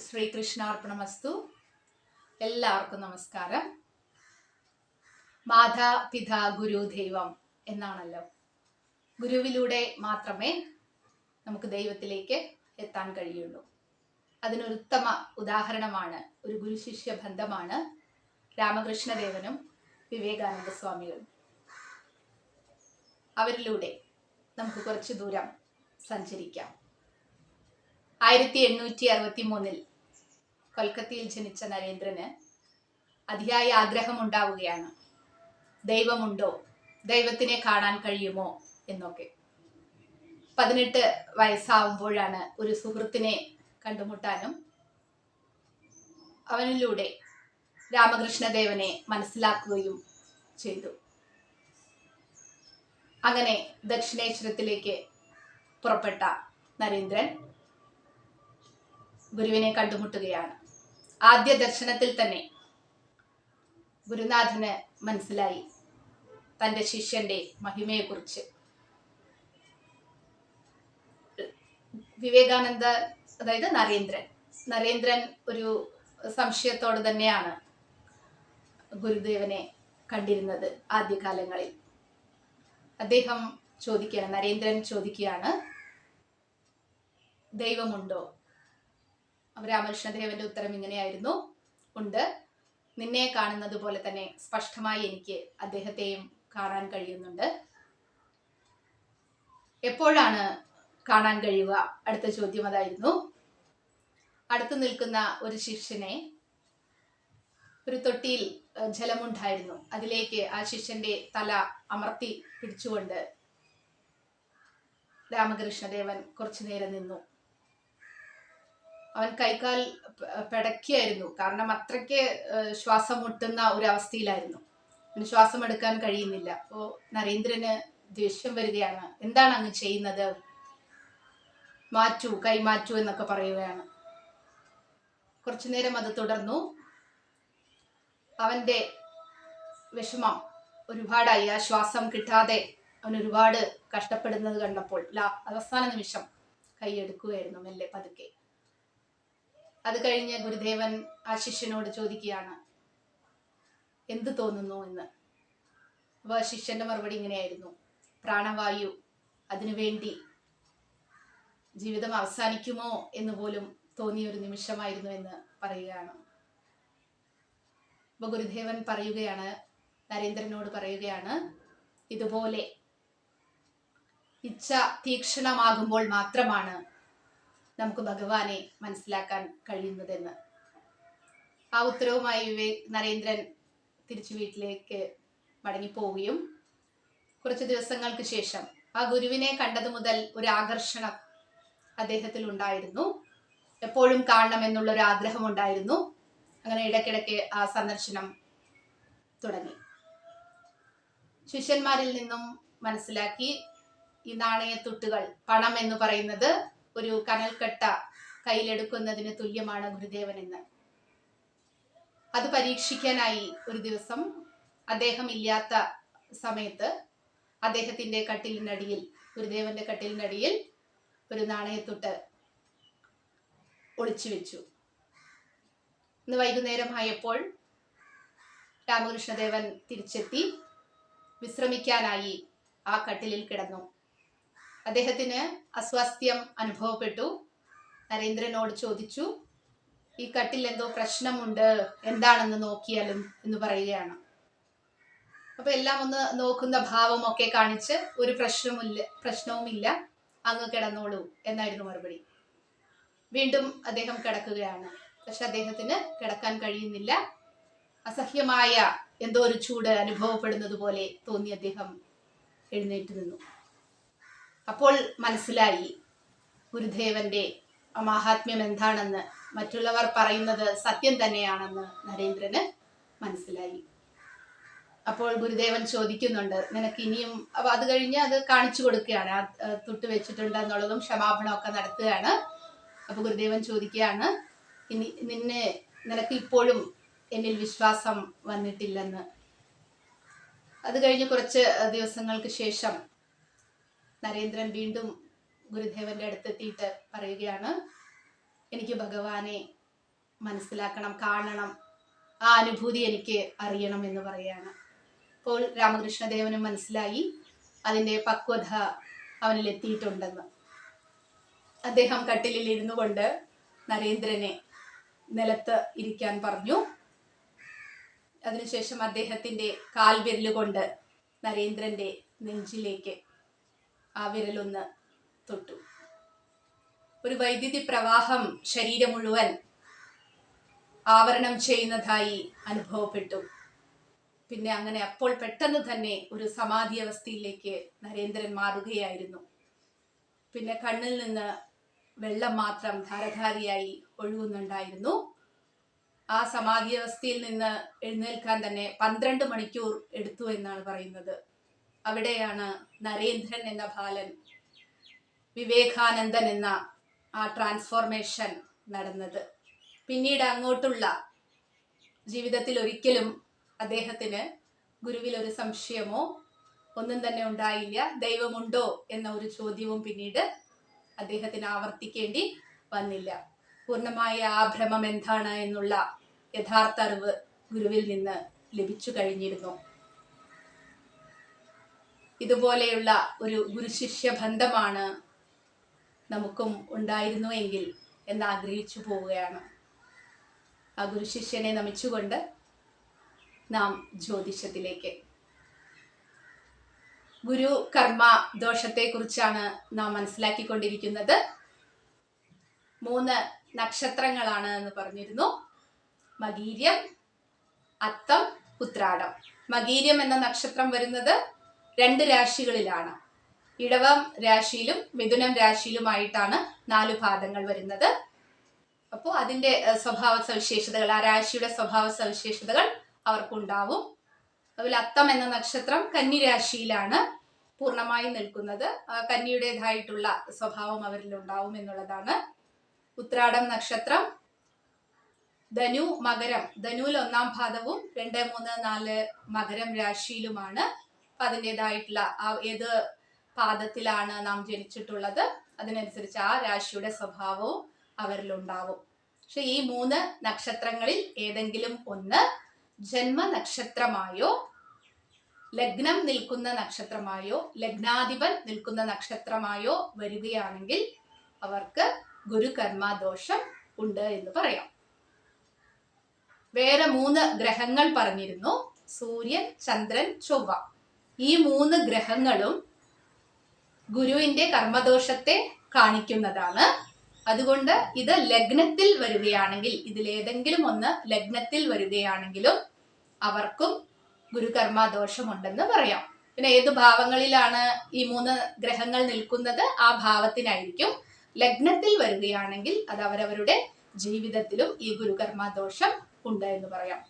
ശ്രീകൃഷ്ണാർപ്പണമസ്തു. എല്ലാവർക്കും നമസ്കാരം. മാതാ പിത ഗുരു ദൈവം എന്നാണല്ലോ. ഗുരുവിലൂടെ മാത്രമേ നമുക്ക് ദൈവത്തിലേക്ക് എത്താൻ കഴിയുള്ളൂ. അതിനൊരു ഉത്തമ ഉദാഹരണമാണ് ഒരു ഗുരുശിഷ്യ ബന്ധമാണ് രാമകൃഷ്ണദേവനും വിവേകാനന്ദ സ്വാമികളും. അവരിലൂടെ നമുക്ക് കുറച്ച് ദൂരം സഞ്ചരിക്കാം. ആയിരത്തി എണ്ണൂറ്റി അറുപത്തി മൂന്നിൽ കൊൽക്കത്തയിൽ ജനിച്ച നരേന്ദ്രന് അതിയായ ആഗ്രഹമുണ്ടാവുകയാണ്. ദൈവമുണ്ടോ? ദൈവത്തിനെ കാണാൻ കഴിയുമോ? എന്നൊക്കെ. പതിനെട്ട് വയസ്സാവുമ്പോഴാണ് ഒരു സുഹൃത്തിനെ കണ്ടുമുട്ടാനും അവനിലൂടെ രാമകൃഷ്ണദേവനെ മനസ്സിലാക്കുകയും ചെയ്തു. അങ്ങനെ ദക്ഷിണേശ്വരത്തിലേക്ക് പുറപ്പെട്ട നരേന്ദ്രൻ ഗുരുവിനെ കണ്ടുമുട്ടുകയാണ്. ആദ്യ ദർശനത്തിൽ തന്നെ ഗുരുനാഥന് മനസ്സിലായി തന്റെ ശിഷ്യന്റെ മഹിമയെക്കുറിച്ച്. വിവേകാനന്ദ അതായത് നരേന്ദ്രൻ. നരേന്ദ്രൻ ഒരു സംശയത്തോട് തന്നെയാണ് ഗുരുദേവനെ കണ്ടിരുന്നത് ആദ്യകാലങ്ങളിൽ. അദ്ദേഹം ചോദിക്കുകയാണ് നരേന്ദ്രൻ ചോദിക്കുകയാണ് ദൈവമുണ്ടോ? രാമകൃഷ്ണദേവന്റെ ഉത്തരം ഇങ്ങനെയായിരുന്നു. ഉണ്ട്. നിന്നെ കാണുന്നത് പോലെ തന്നെ സ്പഷ്ടമായി എനിക്ക് അദ്ദേഹത്തെയും കാണാൻ കഴിയുന്നുണ്ട്. എപ്പോഴാണ് കാണാൻ കഴിയുക? അടുത്ത ചോദ്യം അതായിരുന്നു. അടുത്തു നിൽക്കുന്ന ഒരു ശിഷ്യനെ ഒരു തൊട്ടിയിൽ ജലമുണ്ടായിരുന്നു. അതിലേക്ക് ആ ശിഷ്യന്റെ തല അമർത്തി പിടിച്ചുകൊണ്ട് രാമകൃഷ്ണദേവൻ കുറച്ചു നേരം നിന്നു. അവൻ കൈകാൽ പിടക്കിയായിരുന്നു. കാരണം അത്രയ്ക്ക് ശ്വാസം മുട്ടുന്ന ഒരു അവസ്ഥയിലായിരുന്നു അവന് ശ്വാസം എടുക്കാൻ കഴിയുന്നില്ല. അപ്പോൾ നരേന്ദ്രന് ദേഷ്യം വരികയാണ്. എന്താണ് അങ്ങ് ചെയ്യുന്നത്? മാറ്റു കൈമാറ്റു എന്നൊക്കെ പറയുകയാണ്. കുറച്ചു നേരം അത് തുടർന്നു. അവന്റെ വിഷമം ഒരുപാടായി. ആ ശ്വാസം കിട്ടാതെ അവൻ ഒരുപാട് കഷ്ടപ്പെടുന്നത് കണ്ടപ്പോൾ. ലാ- അവസാന നിമിഷം കൈയെടുക്കുകയായിരുന്നു മെല്ലെ പതുക്കെ. അത് കഴിഞ്ഞ് ഗുരുദേവൻ ആ ശിഷ്യനോട് ചോദിക്കുകയാണ് എന്ത് തോന്നുന്നു എന്ന് അപ്പോൾ ആ ശിഷ്യന്റെ മറുപടി ഇങ്ങനെയായിരുന്നു പ്രാണവായു അതിനുവേണ്ടി ജീവിതം അവസാനിക്കുമോ എന്ന് പോലും തോന്നിയ ഒരു നിമിഷമായിരുന്നു എന്ന് പറയുകയാണ്. അപ്പൊ ഗുരുദേവൻ പറയുകയാണ് നരേന്ദ്രനോട് പറയുകയാണ് ഇതുപോലെ ഇച്ഛ തീക്ഷണമാകുമ്പോൾ മാത്രമാണ് നമുക്ക് ഭഗവാനെ മനസ്സിലാക്കാൻ കഴിയുന്നതെന്ന്. ആ ഉത്തരവുമായി വിവേ നരേന്ദ്രൻ തിരിച്ചു വീട്ടിലേക്ക് മടങ്ങിപ്പോവുകയും കുറച്ച് ദിവസങ്ങൾക്ക് ശേഷം ആ ഗുരുവിനെ കണ്ടത് മുതൽ ഒരു ആകർഷണം അദ്ദേഹത്തിൽ ഉണ്ടായിരുന്നു. എപ്പോഴും കാണണം എന്നുള്ള ഒരു ആഗ്രഹം ഉണ്ടായിരുന്നു. അങ്ങനെ ഇടയ്ക്കിടയ്ക്ക് ആ സന്ദർശനം തുടങ്ങി. ശിഷ്യന്മാരിൽ നിന്നും മനസ്സിലാക്കി ഈ നാണയത്തുട്ടുകൾ പണം എന്ന് പറയുന്നത് ഒരു കനൽക്കട്ട കയ്യിലെടുക്കുന്നതിന് തുല്യമാണ് ഗുരുദേവൻ എന്ന്. അത് പരീക്ഷിക്കാനായി ഒരു ദിവസം അദ്ദേഹം ഇല്ലാത്ത സമയത്ത് അദ്ദേഹത്തിന്റെ കട്ടിലിനടിയിൽ ഗുരുദേവന്റെ കട്ടിലിനടിയിൽ ഒരു നാണയത്തൊട്ട് ഒളിച്ചു വെച്ചു. ഇന്ന് വൈകുന്നേരമായപ്പോൾ രാമകൃഷ്ണദേവൻ തിരിച്ചെത്തി വിശ്രമിക്കാനായി ആ കട്ടിലിൽ കിടന്നു. അദ്ദേഹത്തിന് അസ്വാസ്ഥ്യം അനുഭവപ്പെട്ടു. നരേന്ദ്രനോട് ചോദിച്ചു ഈ കട്ടിൽ എന്തോ പ്രശ്നമുണ്ട് എന്താണെന്ന് നോക്കിയാലും? എന്ന് പറയുകയാണ്. അപ്പൊ എല്ലാം ഒന്ന് നോക്കുന്ന ഭാവമൊക്കെ കാണിച്ച് ഒരു പ്രശ്നമില്ല പ്രശ്നവുമില്ല. അങ്ങ് കിടന്നോളൂ എന്നായിരുന്നു മറുപടി. വീണ്ടും അദ്ദേഹം കിടക്കുകയാണ്. പക്ഷെ അദ്ദേഹത്തിന് കിടക്കാൻ കഴിയുന്നില്ല. അസഹ്യമായ എന്തോ ഒരു ചൂട് അനുഭവപ്പെടുന്നത് പോലെ തോന്നി അദ്ദേഹം എഴുന്നേറ്റ് നിന്നു. അപ്പോൾ മനസ്സിലായി ഗുരുദേവന്റെ മഹാത്മ്യം എന്താണെന്ന് മറ്റുള്ളവർ പറയുന്നത് സത്യം തന്നെയാണെന്ന് നരേന്ദ്രന് മനസ്സിലായി. അപ്പോൾ ഗുരുദേവൻ ചോദിക്കുന്നുണ്ട് നിനക്ക് ഇനിയും അപ്പൊ അത് കഴിഞ്ഞ് അത് കാണിച്ചു കൊടുക്കുകയാണ് തുട്ട് വെച്ചിട്ടുണ്ട് എന്നുള്ളതും ക്ഷമാപണമൊക്കെ നടത്തുകയാണ്. അപ്പൊ ഗുരുദേവൻ ചോദിക്കുകയാണ് ഇനി നിന്നെ നിനക്ക് ഇപ്പോഴും എന്നിൽ വിശ്വാസം വന്നിട്ടില്ലെന്ന്. അത് കഴിഞ്ഞ് കുറച്ച് ദിവസങ്ങൾക്ക് ശേഷം നരേന്ദ്രൻ വീണ്ടും ഗുരുദേവന്റെ അടുത്തെത്തിയിട്ട് പറയുകയാണ് എനിക്ക് ഭഗവാനെ മനസ്സിലാക്കണം കാണണം ആ അനുഭൂതി എനിക്ക് അറിയണം എന്ന് പറയാണ് അപ്പോൾ രാമകൃഷ്ണദേവനും മനസ്സിലായി അതിന്റെ പക്വത അവനിൽ എത്തിയിട്ടുണ്ടെന്ന്. അദ്ദേഹം കട്ടിലിൽ ഇരുന്നു കൊണ്ട് നരേന്ദ്രനെ നിലത്ത് ഇരിക്കാൻ പറഞ്ഞു. അതിനുശേഷം അദ്ദേഹത്തിന്റെ കാൽവിരലുകൊണ്ട് നരേന്ദ്രന്റെ നെഞ്ചിലേക്ക് ആ വിരലൊന്ന് തൊട്ടു. ഒരു വൈദ്യുതി പ്രവാഹം ശരീരം മുഴുവൻ ആവരണം ചെയ്യുന്നതായി അനുഭവപ്പെട്ടു. പിന്നെ അങ്ങനെ അപ്പോൾ പെട്ടെന്ന് തന്നെ ഒരു സമാധി അവസ്ഥയിലേക്ക് നരേന്ദ്രൻ മാറുകയായിരുന്നു. പിന്നെ കണ്ണിൽ നിന്ന് വെള്ളം മാത്രം ധാരധാരിയായി ഒഴുകുന്നുണ്ടായിരുന്നു. ആ സമാധി അവസ്ഥയിൽ നിന്ന് എഴുന്നേൽക്കാൻ തന്നെ പന്ത്രണ്ട് മണിക്കൂർ എടുത്തു എന്നാണ് പറയുന്നത്. അവിടെയാണ് നരേന്ദ്രൻ എന്ന ബാലൻ വിവേകാനന്ദൻ എന്ന ആ ട്രാൻസ്ഫോർമേഷൻ നടന്നത്. പിന്നീട് അങ്ങോട്ടുള്ള ജീവിതത്തിൽ ഒരിക്കലും അദ്ദേഹത്തിന് ഗുരുവിൽ ഒരു സംശയമോ ഒന്നും തന്നെ ഉണ്ടായില്ല. ദൈവമുണ്ടോ എന്ന ഒരു ചോദ്യവും പിന്നീട് അദ്ദേഹത്തിന് ആവർത്തിക്കേണ്ടി വന്നില്ല. പൂർണമായ ആ ഭ്രമം എന്താണ് എന്നുള്ള യഥാർത്ഥ അറിവ് ഗുരുവിൽ നിന്ന് ലഭിച്ചു കഴിഞ്ഞിരുന്നു. ഇതുപോലെയുള്ള ഒരു ഗുരുശിഷ്യ ബന്ധമാണ് നമുക്കും ഉണ്ടായിരുന്നുവെങ്കിൽ എന്ന് ആഗ്രഹിച്ചു പോവുകയാണ്. ആ ഗുരുശിഷ്യനെ നമിച്ചുകൊണ്ട് നാം ജ്യോതിഷത്തിലേക്ക്. ഗുരു കർമ്മ ദോഷത്തെക്കുറിച്ചാണ് നാം മനസ്സിലാക്കിക്കൊണ്ടിരിക്കുന്നത്. മൂന്ന് നക്ഷത്രങ്ങളാണ് എന്ന് പറഞ്ഞിരുന്നു. മകീര്യം അത്തം ഉത്രാടം. മകീര്യം എന്ന നക്ഷത്രം വരുന്നത് രണ്ട് രാശികളിലാണ്. ഇടവം രാശിയിലും മിഥുനം രാശിയിലുമായിട്ടാണ് നാല് ഭാഗങ്ങൾ വരുന്നത്. അപ്പോൾ അതിന്റെ സ്വഭാവ സവിശേഷതകൾ ആ രാശിയുടെ സ്വഭാവ സവിശേഷതകൾ അവർക്കുണ്ടാവും. അതുപോലെ അത്തം എന്ന നക്ഷത്രം കന്നി രാശിയിലാണ് പൂർണമായി നിൽക്കുന്നത്. കന്നിയുടേതായിട്ടുള്ള സ്വഭാവം അവരിൽ ഉണ്ടാവും എന്നുള്ളതാണ് ഉത്രാടം നക്ഷത്രം. ധനു മകരം ധനുവിൽ ഒന്നാം പാദവും രണ്ട് മൂന്ന് നാല് മകരം രാശിയിലുമാണ് അപ്പൊ അതിന്റെതായിട്ടുള്ള ആ ഏത് പാദത്തിലാണ് നാം ജനിച്ചിട്ടുള്ളത് അതിനനുസരിച്ച് ആ രാശിയുടെ സ്വഭാവവും അവരിലുണ്ടാവും. പക്ഷെ ഈ മൂന്ന് നക്ഷത്രങ്ങളിൽ ഏതെങ്കിലും ഒന്ന് ജന്മ നക്ഷത്രമായോ ലഗ്നം നിൽക്കുന്ന നക്ഷത്രമായോ ലഗ്നാധിപൻ നിൽക്കുന്ന നക്ഷത്രമായോ വരികയാണെങ്കിൽ അവർക്ക് ഗുരുകർമാദോഷം ഉണ്ട് എന്ന് പറയാം. വേറെ മൂന്ന് ഗ്രഹങ്ങൾ പറഞ്ഞിരുന്നു. സൂര്യൻ ചന്ദ്രൻ ചൊവ്വ. ഈ മൂന്ന് ഗ്രഹങ്ങളും ഗുരുവിന്റെ കർമ്മദോഷത്തെ കാണിക്കുന്നതാണ്. അതുകൊണ്ട് ഇത് ലഗ്നത്തിൽ വരികയാണെങ്കിൽ ഇതിലേതെങ്കിലും ഒന്ന് ലഗ്നത്തിൽ വരികയാണെങ്കിലും അവർക്കും ഗുരുകർമ്മദോഷമുണ്ടെന്ന് പറയാം. പിന്നെ ഏത് ഭാവങ്ങളിലാണ് ഈ മൂന്ന് ഗ്രഹങ്ങൾ നിൽക്കുന്നത്? ആ ഭാവത്തിനായിരിക്കും. ലഗ്നത്തിൽ വരികയാണെങ്കിൽ അത് അവരവരുടെ ജീവിതത്തിലും ഈ ഗുരുകർമ്മദോഷം ഉണ്ട് എന്ന് പറയാം.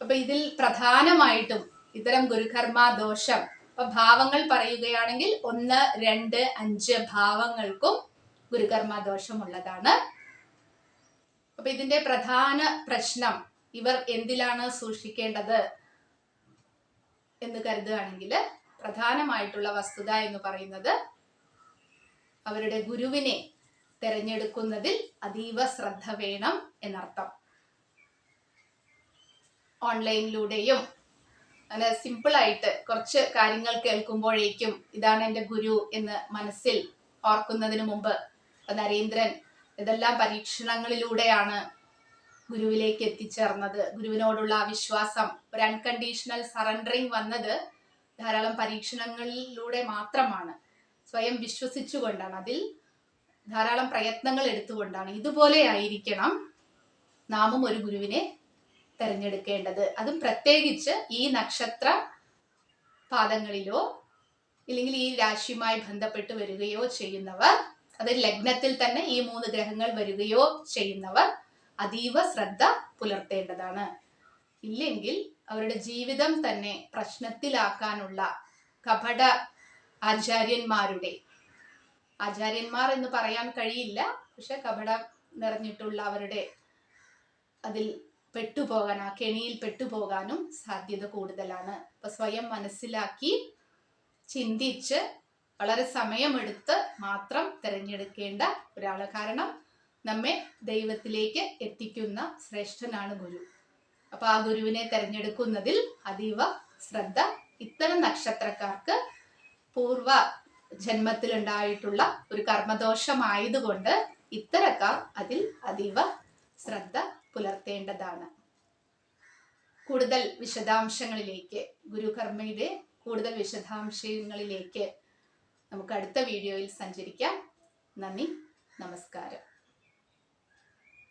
അപ്പൊ ഇതിൽ പ്രധാനമായിട്ടും ഇത്തരം ഗുരുകർമ്മദോഷം അപ്പൊ ഭാവങ്ങൾ പറയുകയാണെങ്കിൽ ഒന്ന് രണ്ട് അഞ്ച് ഭാവങ്ങൾക്കും ഗുരുകർമ്മ ദോഷമുള്ളതാണ് അപ്പൊ ഇതിന്റെ പ്രധാന പ്രശ്നം ഇവർ എന്തിലാണ് സൂക്ഷിക്കേണ്ടത് എന്ന് കരുതുകയാണെങ്കിൽ പ്രധാനമായിട്ടുള്ള വസ്തുത എന്ന് പറയുന്നത് അവരുടെ ഗുരുവിനെ തിരഞ്ഞെടുക്കുന്നതിൽ അതീവ ശ്രദ്ധ വേണം എന്നർത്ഥം. ഓൺലൈനിലൂടെയും അങ്ങനെ സിമ്പിളായിട്ട് കുറച്ച് കാര്യങ്ങൾ കേൾക്കുമ്പോഴേക്കും ഇതാണ് എന്റെ ഗുരു എന്ന് മനസ്സിൽ ഓർക്കുന്നതിന് മുമ്പ് നരേന്ദ്രൻ ഇതെല്ലാം പരീക്ഷണങ്ങളിലൂടെയാണ് ഗുരുവിലേക്ക് എത്തിച്ചേർന്നത്. ഗുരുവിനോടുള്ള വിശ്വാസം ഒരു അൺകണ്ടീഷണൽ സറണ്ടറിങ് വന്നത് ധാരാളം പരീക്ഷണങ്ങളിലൂടെ മാത്രമാണ്. സ്വയം വിശ്വസിച്ചുകൊണ്ടാണ്. അതിൽ ധാരാളം പ്രയത്നങ്ങൾ എടുത്തുകൊണ്ടാണ്. ഇതുപോലെ ആയിരിക്കണം നാമും ഒരു ഗുരുവിനെ തിരഞ്ഞെടുക്കേണ്ടത്. അതും പ്രത്യേകിച്ച് ഈ നക്ഷത്ര പാദങ്ങളിലോ ഇല്ലെങ്കിൽ ഈ രാശിയുമായി ബന്ധപ്പെട്ട് വരികയോ ചെയ്യുന്നവർ അത് ലഗ്നത്തിൽ തന്നെ ഈ മൂന്ന് ഗ്രഹങ്ങൾ വരികയോ ചെയ്യുന്നവർ അതീവ ശ്രദ്ധ പുലർത്തേണ്ടതാണ്. ഇല്ലെങ്കിൽ അവരുടെ ജീവിതം തന്നെ പ്രശ്നത്തിലാക്കാനുള്ള കപട ആചാര്യന്മാരുടെ ആചാര്യന്മാർ എന്ന് പറയാൻ കഴിയില്ല പക്ഷെ കപട നിറഞ്ഞിട്ടുള്ള അവരുടെ അതിൽ പെട്ടുപോകാൻ ആ കെണിയിൽ പെട്ടുപോകാനും സാധ്യത കൂടുതലാണ്. അപ്പൊ സ്വയം മനസ്സിലാക്കി ചിന്തിച്ച് വളരെ സമയമെടുത്ത് മാത്രം തിരഞ്ഞെടുക്കേണ്ട ഒരാൾ. കാരണം നമ്മെ ദൈവത്തിലേക്ക് എത്തിക്കുന്ന ശ്രേഷ്ഠനാണ് ഗുരു. അപ്പൊ ആ ഗുരുവിനെ തിരഞ്ഞെടുക്കുന്നതിൽ അതീവ ശ്രദ്ധ. ഇത്തരം നക്ഷത്രക്കാർക്ക് പൂർവ ജന്മത്തിലുണ്ടായിട്ടുള്ള ഒരു കർമ്മദോഷമായതുകൊണ്ട് ഇത്തരക്കാർ അതിൽ അതീവ ശ്രദ്ധ പുലർത്തേണ്ടതാണ്. കൂടുതൽ വിശദാംശങ്ങളിലേക്ക് ഗുരുകർമ്മയുടെ കൂടുതൽ വിശദാംശങ്ങളിലേക്ക് നമുക്ക് അടുത്ത വീഡിയോയിൽ സഞ്ചരിക്കാം. നന്ദി നമസ്കാരം.